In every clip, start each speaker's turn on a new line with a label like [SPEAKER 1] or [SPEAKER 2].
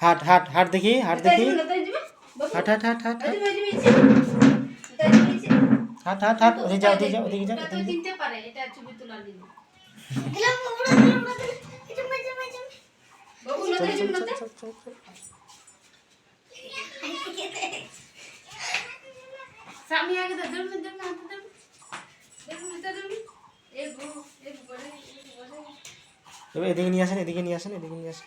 [SPEAKER 1] হাট হাট হাট দেখি হাট দেখি হাট হাট হাট হাট হাট হাট হাট ওদিকে যাও ওদিকে যাও ওদিকে যাও ওদিকে যাও এদিকে নিয়ে আসেন এদিকে নিয়ে আসেন এদিকে নিয়ে আসেন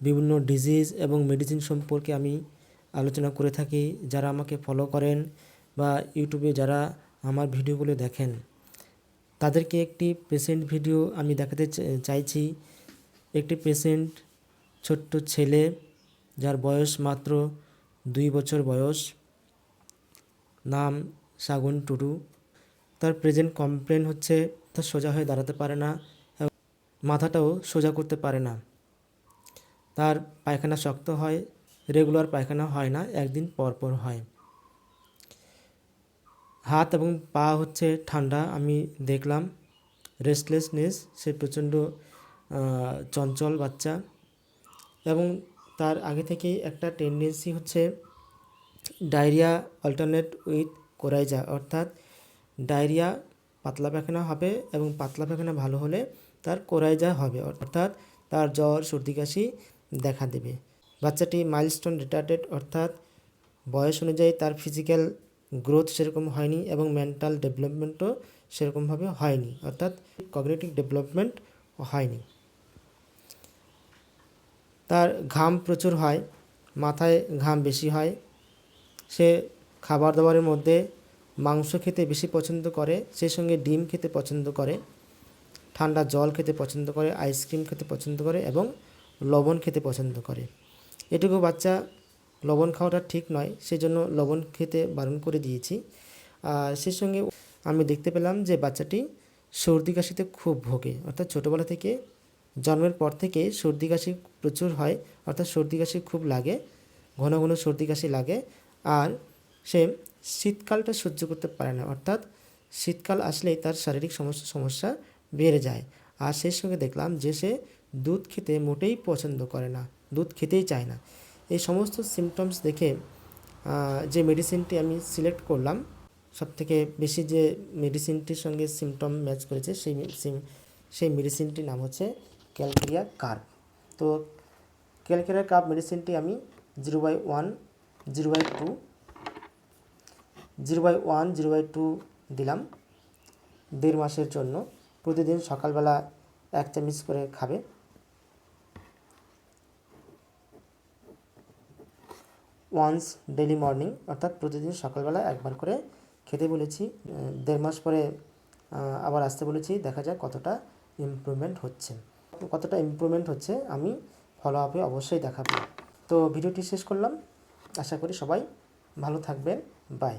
[SPEAKER 1] বিভিন্ন ডিজিজ এবং মেডিসিন সম্পর্কে আমি আলোচনা করে থাকি, যারা আমাকে ফলো করেন বা ইউটিউবে যারা আমার ভিডিওগুলো দেখেন। তাদেরকে একটি পেশেন্ট ভিডিও আমি দেখাতে চাইছি। একটি পেশেন্ট ছোট্ট ছেলে, যার বয়স মাত্র দুই বছর বয়স। নাম সাগুন টুডু। তার প্রেজেন্ট কমপ্লেন হচ্ছে, তার সোজা হয়ে দাঁড়াতে পারে না মাথাটাও সোজা করতে পারে না। তার পায়খানা শক্ত হয়, রেগুলার পায়খানা হয় না, একদিন পর পর হয়। হাত এবং পা হচ্ছে ঠান্ডা, আমি দেখলাম রেস্টলেসনেস সে প্রচণ্ড চঞ্চল বাচ্চা এবং তার আগে থেকেই একটা টেন্ডেন্সি হচ্ছে ডায়রিয়া অল্টারনেট উইথ কোরাইজা অর্থাৎ ডায়রিয়া পাতলা পায়খানা হবে এবং পাতলা পায়খানা ভালো হলে তার কোরাইজা হবে, অর্থাৎ তার জ্বর, সর্দি কাশি দেখা দেবে। বাচ্চাটি মাইলস্টোন রিটার্ডেড অর্থাৎ বয়স অনুযায়ী তার ফিজিক্যাল গ্রোথ সেরকম হয়নি এবং মেন্টাল ডেভেলপমেন্টও সেরকমভাবে হয়নি, অর্থাৎ কগনিটিভ ডেভেলপমেন্ট হয়নি। তার ঘাম প্রচুর হয়, মাথায় ঘাম বেশি হয়, সে খাবার দাবারের মধ্যে মাংস খেতে বেশি পছন্দ করে, সেই সঙ্গে ডিম খেতে পছন্দ করে, ঠান্ডা জল খেতে পছন্দ করে আইসক্রিম খেতে পছন্দ করে এবং লবণ খেতে পছন্দ করে। এটুকু বাচ্চা লবণ খাওয়াটা ঠিক নয়, সেজন্য লবণ খেতে বারণ করে দিয়েছি। আর সেই সঙ্গে আমি দেখতে পেলাম যে বাচ্চাটি সর্দি কাশিতে খুব ভোগে। অর্থাৎ ছোটোবেলা থেকে, জন্মের পর থেকে সর্দি কাশি প্রচুর হয়, অর্থাৎ সর্দি কাশি খুব লাগে, ঘন ঘন সর্দি কাশি লাগে। আর সে শীতকালটা সহ্য করতে পারে না, অর্থাৎ শীতকাল আসলেই তার শারীরিক সমস্যা সমস্যা বেড়ে যায়। আর সেই সঙ্গে দেখলাম যে সে দুধ খেতে মোটেই পছন্দ করে না, দুধ খেতেই চায় না। এই সমস্ত সিমটমস দেখে যে মেডিসিনটি আমি সিলেক্ট করলাম, সবথেকে বেশি যে মেডিসিনটির সঙ্গে সিমটম ম্যাচ করেছে সেই সেই মেডিসিনটির নাম হচ্ছে ক্যালকেরিয়া কার্ভ তো ক্যালকেরিয়া কার্ভ মেডিসিনটি আমি zero by one zero by two zero by one zero by two দিলাম দেড় মাসের জন্য। প্রতিদিন সকালবেলা এক চামচ করে খাবে। ওয়ান্স ডেলি মর্নিং অর্থাৎ প্রতিদিন সকালবেলা একবার করে খেতে বলেছি। দেড় মাস পরে আবার আসতে বলেছি। দেখা যাক কতটা ইমপ্রুভমেন্ট হচ্ছে। কতটা ইমপ্রুভমেন্ট হচ্ছে আমি ফলো আপে অবশ্যই দেখাবো। তো ভিডিওটি শেষ করলাম। আশা করি সবাই ভালো থাকবেন। বাই